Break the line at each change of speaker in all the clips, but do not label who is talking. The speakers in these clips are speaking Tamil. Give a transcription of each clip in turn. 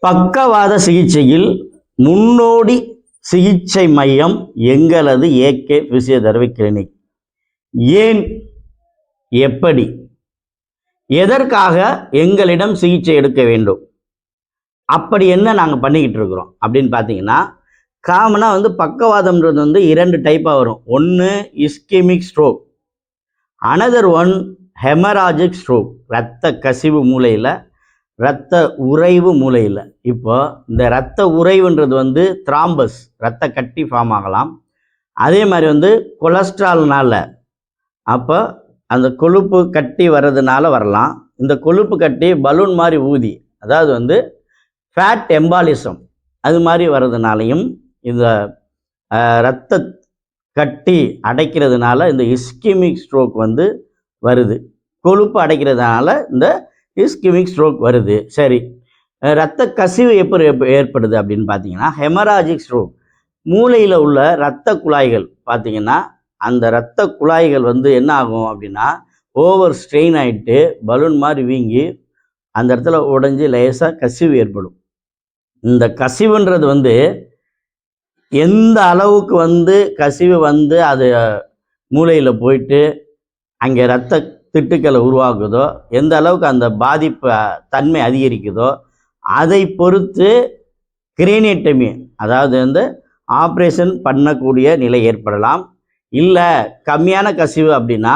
பக்கவாத சிகிச்சையில் முன்னோடி சிகிச்சை மையம் எங்களது ஏகே பிசியோதெரபி கிளினிக். ஏன்? எப்படி? எதற்காக எங்களிடம் சிகிச்சை எடுக்க வேண்டும்? அப்படி என்ன நாங்கள் பண்ணிக்கிட்டு இருக்கிறோம்? அப்படின்னு பார்த்தீங்கன்னா காமனாக வந்து பக்கவாதம்ன்றது வந்து இரண்டு டைப்பாக வரும். ஒன்று ischemic stroke another one hemorrhagic stroke இரத்த கசிவு மூளையில் இரத்த உறைவு மூளையில். இப்போ இந்த இரத்த உறைவுன்றது வந்து த்ராம்பஸ் இரத்த கட்டி ஃபார்ம் ஆகலாம். அதே மாதிரி வந்து கொலஸ்ட்ரால்னால அப்போ அந்த கொழுப்பு கட்டி வர்றதுனால வரலாம். இந்த கொழுப்பு கட்டி பலூன் மாதிரி ஊதி அதாவது வந்து ஃபேட் எம்பாலிசம் அது மாதிரி வர்றதுனாலையும் இந்த இரத்த கட்டி அடைக்கிறதுனால இந்த இஸ்கிமிக் ஸ்ட்ரோக் வந்து வருது. கொழுப்பு அடைக்கிறதுனால இந்த இஸ்கிமிக் ஸ்ட்ரோக் வருது. சரி. ரத்த இரத்த கசிவு எப்படி ஏற்படுது அப்படின்னு பார்த்தீங்கன்னா ஹெமராஜிக் ஸ்ட்ரோக் மூளையில் உள்ள இரத்த குழாய்கள் பார்த்தீங்கன்னா அந்த இரத்த குழாய்கள் வந்து என்ன ஆகும் அப்படின்னா ஓவர் ஸ்ட்ரெயின் ஆகிட்டு பலூன் மாதிரி வீங்கி அந்த இடத்துல உடஞ்சி லேசாக கசிவு ஏற்படும். இந்த கசிவுன்றது வந்து எந்த அளவுக்கு வந்து கசிவு வந்து அது மூளையில் போயிட்டு அங்கே ரத்த திட்டுக்களை உருவாக்குதோ எந்த அளவுக்கு அந்த பாதிப்பை தன்மை அதிகரிக்குதோ அதை பொறுத்து கிரேனியட்டமி அதாவது வந்து ஆப்ரேஷன் பண்ணக்கூடிய நிலை ஏற்படலாம். இல்லை கம்மியான கசிவு அப்படின்னா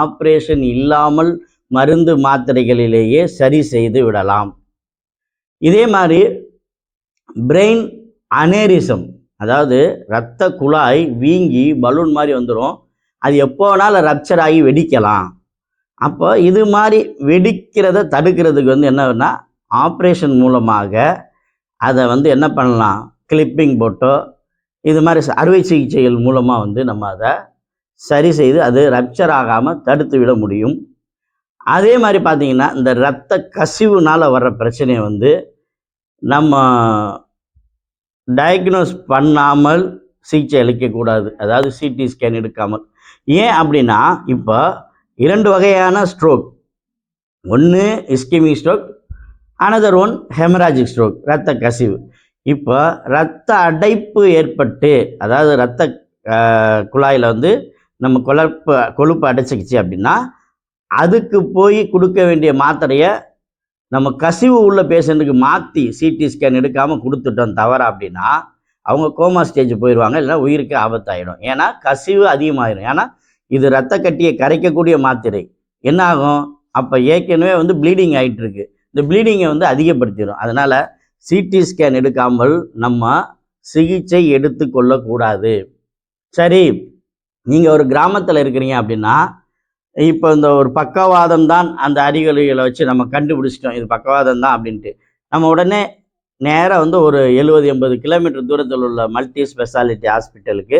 ஆப்ரேஷன் இல்லாமல் மருந்து மாத்திரைகளிலேயே சரி செய்து விடலாம். இதே மாதிரி பிரெயின் அனேரிசம் அதாவது இரத்த குழாய் வீங்கி பலூன் மாதிரி வந்துடும் அது எப்போ வேணாலும் ரப்சர் ஆகி வெடிக்கலாம். அப்போ இது மாதிரி வெடிக்கிறத தடுக்கிறதுக்கு வந்து என்னன்னா ஆப்ரேஷன் மூலமாக அதை வந்து என்ன பண்ணலாம்? கிளிப்பிங் போட்டோ இது மாதிரி ச- அறுவை சிகிச்சைகள் மூலமாக வந்து நம்ம அதை சரி செய்து அது ரப்சர் ஆகாமல் தடுத்து விட முடியும். அதே மாதிரி பார்த்தீங்கன்னா இந்த இரத்த கசிவுனால் வர்ற பிரச்சனையை வந்து நம்ம டயக்னோஸ் பண்ணாமல் சிகிச்சை அளிக்கக்கூடாது. அதாவது சிடி ஸ்கேன் எடுக்காமல். ஏன் அப்படின்னா இப்போ இரண்டு வகையான ஸ்ட்ரோக் ஒன்று ischemic stroke another one hemorrhagic stroke இரத்த கசிவு. இப்போ இரத்த அடைப்பு ஏற்பட்டு அதாவது இரத்த குழாயில் வந்து நம்ம கொழுப்பு கொழுப்பு அடைச்சிக்கிச்சு அப்படின்னா அதுக்கு போய் கொடுக்க வேண்டிய மாத்திரையை நம்ம கசிவு உள்ள பேஷண்ட்டுக்கு மாற்றி சிடி ஸ்கேன் எடுக்காமல் கொடுத்துட்டோம் தவறா அப்படின்னா அவங்க கோமா ஸ்டேஜ் போயிடுவாங்க இல்லைன்னா உயிருக்கு ஆபத்தாயிடும். ஏன்னா கசிவு அதிகமாயிடும் ஏன்னா இது ரத்த கட்டியை கரைக்கக்கூடிய மாத்திரை. என்ன ஆகும் அப்போ ஏற்கனவே வந்து ப்ளீடிங் ஆயிட்டு இருக்கு இந்த ப்ளீடிங்கை வந்து அதிகப்படுத்திடும். அதனால் சிடி ஸ்கேன் எடுக்காமல் நம்ம சிகிச்சை எடுத்துக்கொள்ளக்கூடாது சரி நீங்கள் ஒரு கிராமத்தில் இருக்கிறீங்க அப்படின்னா இப்போ இந்த ஒரு பக்கவாதம் தான் அந்த அறிகுறிகளை வச்சு நம்ம கண்டுபிடிச்சிட்டோம். இது பக்கவாதம் தான் அப்படின்ட்டு. நம்ம உடனே நேராக வந்து ஒரு எழுபது எண்பது கிலோமீட்டர் தூரத்தில் உள்ள மல்டி ஸ்பெஷாலிட்டி ஹாஸ்பிட்டலுக்கு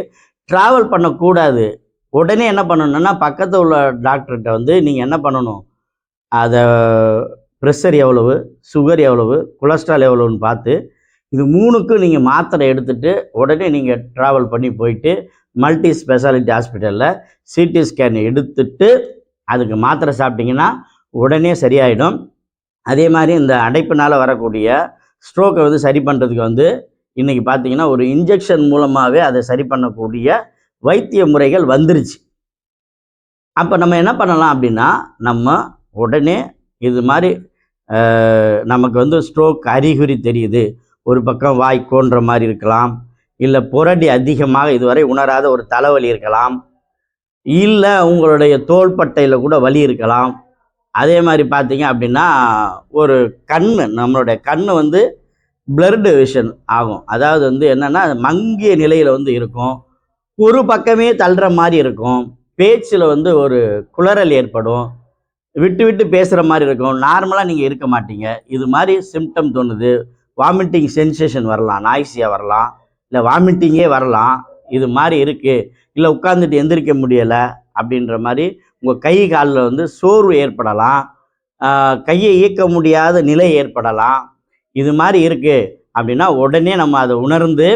ட்ராவல் பண்ணக்கூடாது. உடனே என்ன பண்ணணும்னா பக்கத்தில் உள்ள டாக்டர்கிட்ட வந்து நீங்கள் என்ன பண்ணணும்? அதை ப்ரெஷர் எவ்வளவு சுகர் எவ்வளவு கொலஸ்ட்ரால் எவ்வளவுன்னு பார்த்து இது மூணுக்கும் நீங்கள் மாத்திரை எடுத்துட்டு உடனே நீங்கள் ட்ராவல் பண்ணி போயிட்டு மல்டி ஸ்பெஷாலிட்டி ஹாஸ்பிட்டலில் சிடி ஸ்கேன் எடுத்துட்டு அதுக்கு மாத்திரை சாப்பிட்டீங்கன்னா உடனே சரியாயிடும். அதே மாதிரி இந்த அடைப்பினால் வரக்கூடிய ஸ்ட்ரோக்கை வந்து சரி பண்ணுறதுக்கு வந்து இன்றைக்கி பார்த்தீங்கன்னா ஒரு இன்ஜெக்ஷன் மூலமாகவே அதை சரி பண்ணக்கூடிய வைத்திய முறைகள் வந்துருச்சு. அப்போ நம்ம என்ன பண்ணலாம் அப்படின்னா நம்ம உடனே இது மாதிரி நமக்கு வந்து ஸ்ட்ரோக் அறிகுறி தெரியுது. ஒரு பக்கம் வாய் கோன்ற மாதிரி இருக்கலாம். இல்லை புரடி அதிகமாக இதுவரை உணராத ஒரு தலைவலி இருக்கலாம். இல்லை உங்களுடைய தோள்பட்டையில் கூட வலி இருக்கலாம். அதே மாதிரி பார்த்தீங்க அப்படின்னா ஒரு கண் நம்மளுடைய கண் வந்து பிளர்டு விஷன் ஆகும். அதாவது வந்து என்னென்னா மங்கிய நிலையில் வந்து இருக்கும். ஒரு பக்கமே தள்ளுற மாதிரி இருக்கும். பேச்சில் வந்து ஒரு குளறல் ஏற்படும். விட்டு விட்டு பேசுகிற மாதிரி இருக்கும். நார்மலாக நீங்கள் இருக்க மாட்டீங்க. இது மாதிரி சிம்டம் தோணுது. வாமிட்டிங் சென்சேஷன் வரலாம். நாய்ஸியாக வரலாம். இல்லை வாமிட்டிங்கே வரலாம். இது மாதிரி இருக்குது இல்லை உட்காந்துட்டு எந்திரிக்க முடியலை அப்படின்ற மாதிரி உங்கள் கை காலில் வந்து சோர்வு ஏற்படலாம். கையை இயக்க முடியாத நிலை ஏற்படலாம். இது மாதிரி இருக்குது அப்படின்னா உடனே நம்ம அதை உணர்ந்து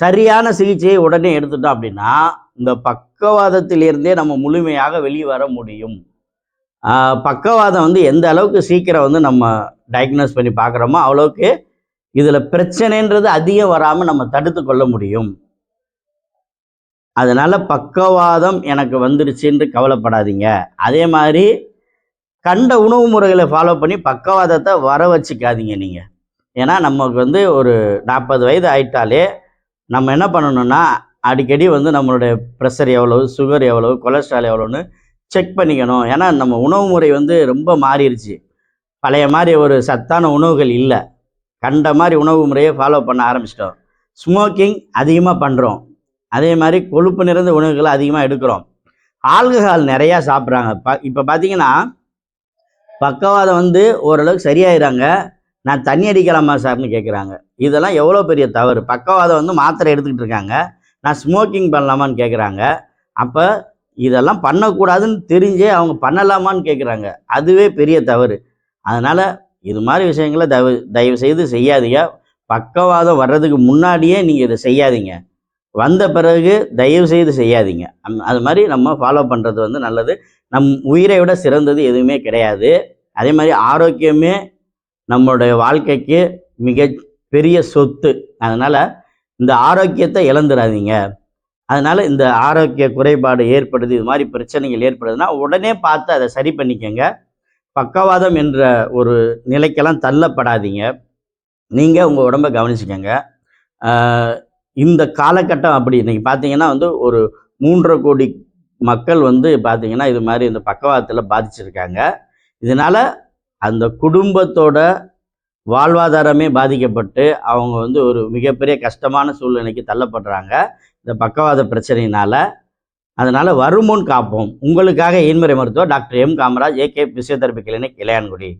சரியான சிகிச்சையை உடனே எடுத்துட்டோம் அப்படின்னா இந்த பக்கவாதத்திலிருந்தே நம்ம முழுமையாக வெளியே வர முடியும். பக்கவாதம் வந்து எந்த அளவுக்கு சீக்கிரம் வந்து நம்ம டயக்னோஸ் பண்ணி பார்க்குறோமோ அவ்வளோக்கு இதில் பிரச்சனைன்றது அதிகம் வராமல் நம்ம தடுத்து கொள்ள முடியும். அதனால் பக்கவாதம் எனக்கு வந்துருச்சுன்னு கவலைப்படாதீங்க. அதே மாதிரி கண்ட உணவு முறைகளை ஃபாலோ பண்ணி பக்கவாதத்தை வர வச்சுக்காதீங்க நீங்கள் ஏன்னா நமக்கு வந்து ஒரு நாற்பது வயது ஆயிட்டாலே நம்ம என்ன பண்ணணும்னா அடிக்கடி வந்து நம்மளுடைய ப்ரெஷர் எவ்வளவு சுகர் எவ்வளவு கொலஸ்ட்ரால் எவ்வளோன்னு செக் பண்ணிக்கணும். ஏன்னா நம்ம உணவு முறை வந்து ரொம்ப மாறிடுச்சு. பழைய மாதிரி ஒரு சத்தான உணவுகள் இல்லை. கண்ட மாதிரி உணவு முறையை ஃபாலோ பண்ண ஆரம்பிச்சிட்டோம். ஸ்மோக்கிங் அதிகமாக பண்ணுறோம் அதே மாதிரி கொழுப்பு நிறைந்த உணவுகளை அதிகமாக எடுக்கிறோம். ஆல்கஹால் நிறையா சாப்பிட்றாங்க. ப இப்போ பார்த்தீங்கன்னா பக்கவாதம் வந்து ஓரளவுக்கு சரியாயிறாங்க. நான் தண்ணி அடிக்கலாமா சார்னு கேட்குறாங்க இதெல்லாம் எவ்வளோ பெரிய தவறு? பக்கவாதம் வந்து மாத்திரை எடுத்துக்கிட்டு இருக்காங்க. நான் ஸ்மோக்கிங் பண்ணலாமான்னு கேட்குறாங்க அப்போ இதெல்லாம் பண்ணக்கூடாதுன்னு தெரிஞ்சே அவங்க பண்ணலாமான்னு கேட்குறாங்க அதுவே பெரிய தவறு. அதனால் இது மாதிரி விஷயங்களை தயவு தயவு செய்து செய்யாதீங்க. பக்கவாதம் வர்றதுக்கு முன்னாடியே நீங்கள் இதை செய்யாதீங்க. வந்த பிறகு தயவு செய்து செய்யாதீங்க. அம்- அது மாதிரி நம்ம ஃபாலோ பண்ணுறது வந்து நல்லது. நம் உயிரை விட சிறந்தது எதுவுமே கிடையாது. அதே மாதிரி ஆரோக்கியமே நம்மளுடைய வாழ்க்கைக்கு மிக பெரிய சொத்து. அதனால் இந்த ஆரோக்கியத்தை இழந்துடாதீங்க அதனால் இந்த ஆரோக்கிய குறைபாடு ஏற்படுது இது மாதிரி பிரச்சனைகள் ஏற்படுதுன்னா உடனே பார்த்து அதை சரி பண்ணிக்கங்க. பக்கவாதம் என்ற ஒரு நிலைக்கெல்லாம் தள்ளப்படாதீங்க. நீங்கள் உங்கள் உடம்ப கவனிச்சுக்கோங்க. இந்த காலகட்டம் அப்படி இன்னைக்கு பார்த்தீங்கன்னா வந்து ஒரு மூன்றரை கோடி மக்கள் வந்து பார்த்தீங்கன்னா இது மாதிரி இந்த பக்கவாதத்தில் பாதிச்சிருக்காங்க. இதனால் அந்த குடும்பத்தோட வாழ்வாதாரமே பாதிக்கப்பட்டு அவங்க வந்து ஒரு மிகப்பெரிய கஷ்டமான சூழ்நிலைக்கு தள்ளப்படுறாங்க. இந்த பக்கவாத பிரச்சனையினால. அதனால் வருமுன் காப்போம். உங்களுக்காக இன்முறை மருத்துவர் doctor M Kamaraj AK physiotherapy clinic Ilayangudi.